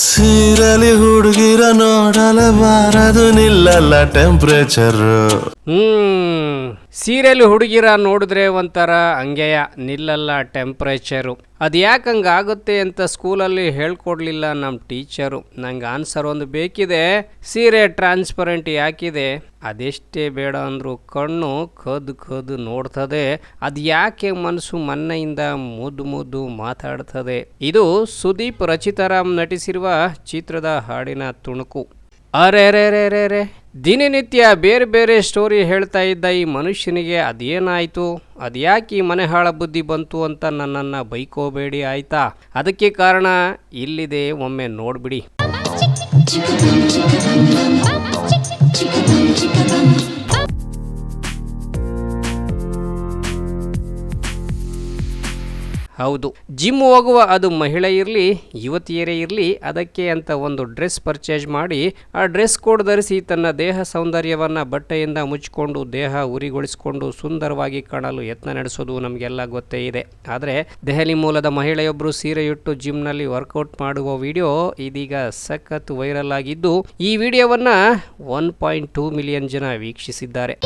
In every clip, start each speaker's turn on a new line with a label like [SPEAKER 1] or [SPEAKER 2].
[SPEAKER 1] ಸೀರಲಿ ಹುಡುಗಿರ ನೋಡಲಬಾರದು ನಿಲ್ಲಲ್ಲ ಟೆಂಪರೇಚರ್
[SPEAKER 2] ಹ್ಮ್. ಸೀರಿಯಲ್ ಹುಡುಗಿರ ನೋಡಿದ್ರೆ ಒಂಥರ ಹಂಗೆಯ, ನಿಲ್ಲಲ್ಲ ಟೆಂಪ್ರೇಚರು ಅದು ಯಾಕೆ ಹಂಗಾಗುತ್ತೆ ಅಂತ ಸ್ಕೂಲಲ್ಲಿ ಹೇಳ್ಕೊಡ್ಲಿಲ್ಲ ನಮ್ಮ ಟೀಚರು ನಂಗೆ ಆನ್ಸರ್ ಒಂದು ಬೇಕಿದೆ. ಸೀರೆ ಟ್ರಾನ್ಸ್ಪರೆಂಟ್ ಯಾಕಿದೆ? ಅದೆಷ್ಟೇ ಬೇಡ ಅಂದರೂ ಕಣ್ಣು ಕದ್ದು ಕದ್ದು ನೋಡ್ತದೆ. ಅದು ಯಾಕೆ ಮನಸ್ಸು ಮನ್ನೆಯಿಂದ ಮುದ್ದು ಮುದ್ದು ಮಾತಾಡ್ತದೆ? ಇದು ಸುದೀಪ್ ರಚಿತಾರಾಮ್ ನಟಿಸಿರುವ ಚಿತ್ರದ ಹಾಡಿನ ತುಣುಕು. ಅರೆ ರೇ ರೇ ರೇ ರೇ ದಿನನಿತ್ಯ ಬೇರೆ ಬೇರೆ ಸ್ಟೋರಿ ಹೇಳ್ತಾ ಇದ್ದ ಈ ಮನುಷ್ಯನಿಗೆ ಅದೇನಾಯಿತು ಅದ್ಯಾಕೆ ಈ ಮನೆ ಹಾಳ ಬುದ್ಧಿ ಬಂತು ಅಂತ ನನ್ನನ್ನು ಬೈಕೋಬೇಡಿ ಆಯ್ತಾ ಅದಕ್ಕೆ ಕಾರಣ ಇಲ್ಲಿದೆ ಒಮ್ಮೆ ನೋಡ್ಬಿಡಿ ಹೌದು. ಜಿಮ್ ಹೋಗುವ ಅದು ಮಹಿಳೆ ಇರಲಿ, ಯುವತಿಯರೇ ಇರಲಿ, ಅದಕ್ಕೆ ಅಂತ ಒಂದು ಡ್ರೆಸ್ ಪರ್ಚೇಸ್ ಮಾಡಿ, ಆ ಡ್ರೆಸ್ ಕೋಡ್ ಧರಿಸಿ ತನ್ನ ದೇಹ ಸೌಂದರ್ಯವನ್ನು ಬಟ್ಟೆಯಿಂದ ಮುಚ್ಚಿಕೊಂಡು, ದೇಹ ಉರಿಗೊಳಿಸಿಕೊಂಡು ಸುಂದರವಾಗಿ ಕಾಣಲು ಯತ್ನ ನಡೆಸೋದು ನಮಗೆಲ್ಲ ಗೊತ್ತೇ ಇದೆ. ಆದರೆ ದೆಹಲಿ ಮೂಲದ ಮಹಿಳೆಯೊಬ್ಬರು ಸೀರೆಯುಟ್ಟು ಜಿಮ್ನಲ್ಲಿ ವರ್ಕೌಟ್ ಮಾಡುವ ವಿಡಿಯೋ ಇದೀಗ ಸಖತ್ ವೈರಲ್ ಆಗಿದ್ದು, ಈ ವಿಡಿಯೋವನ್ನು ಒನ್ ಪಾಯಿಂಟ್ ಟೂ ಮಿಲಿಯನ್ ಜನ ವೀಕ್ಷಿಸಿದ್ದಾರೆ.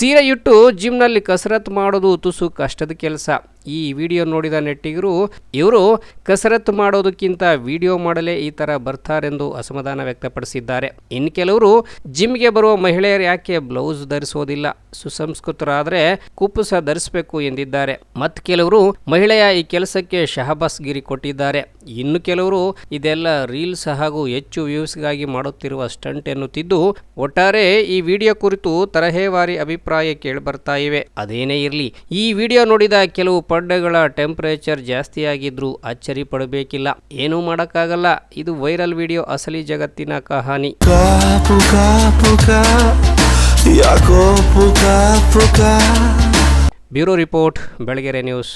[SPEAKER 2] ಸೀರೆಯುಟ್ಟು ಜಿಮ್ನಲ್ಲಿ ಕಸರತ್ತು ಮಾಡೋದು ತುಸು ಕಷ್ಟದ ಕೆಲಸ. ಈ ವಿಡಿಯೋ ನೋಡಿದ ನೆಟ್ಟಿಗರು, ಇವರು ಕಸರತ್ತು ಮಾಡೋದಕ್ಕಿಂತ ವಿಡಿಯೋ ಮಾಡಲೇ ಈ ಥರ ಬರ್ತಾರೆಂದು ಅಸಮಾಧಾನ ವ್ಯಕ್ತಪಡಿಸಿದ್ದಾರೆ. ಇನ್ನು ಕೆಲವರು, ಜಿಮ್ಗೆ ಬರುವ ಮಹಿಳೆಯರು ಯಾಕೆ ಬ್ಲೌಸ್ ಧರಿಸೋದಿಲ್ಲ? ಸುಸಂಸ್ಕೃತರಾದರೆ ಕುಪ್ಪುಸ ಧರಿಸಬೇಕು ಎಂದಿದ್ದಾರೆ. ಮತ್ತು ಕೆಲವರು, ಮಹಿಳೆಯ ಈ ಕೆಲಸಕ್ಕೆ ಶಹಬಾಸ್ಗಿರಿ ಕೊಟ್ಟಿದ್ದಾರೆ. ಇನ್ನು ಕೆಲವರು, ಇದೆಲ್ಲ ರೀಲ್ಸ್ ಹಾಗೂ ಹೆಚ್ಚು ವ್ಯೂಸ್ಗಾಗಿ ಮಾಡುತ್ತಿರುವ ಸ್ಟಂಟ್ ಎನ್ನುತ್ತಿದ್ದು, ಒಟ್ಟಾರೆ ಈ ವಿಡಿಯೋ ಕುರಿತು ತರಹೇವಾರಿ ಅಭಿಪ್ರಾಯ ಕೇಳಿಬರ್ತಾ ಇವೆ. ಅದೇನೇ ಇರಲಿ, ಈ ವಿಡಿಯೋ ನೋಡಿದ ಕೆಲವು ಪಡ್ಡೆಗಳ ಟೆಂಪರೇಚರ್ ಜಾಸ್ತಿ ಆಗಿದ್ರೂ ಅಚ್ಚರಿ ಪಡಬೇಕಿಲ್ಲ. ಏನೂ ಮಾಡೋಕ್ಕಾಗಲ್ಲ. ಇದು ವೈರಲ್ ವಿಡಿಯೋ ಅಸಲಿ ಜಗತ್ತಿನ ಕಹಾನಿ. Bureau report Belagere news.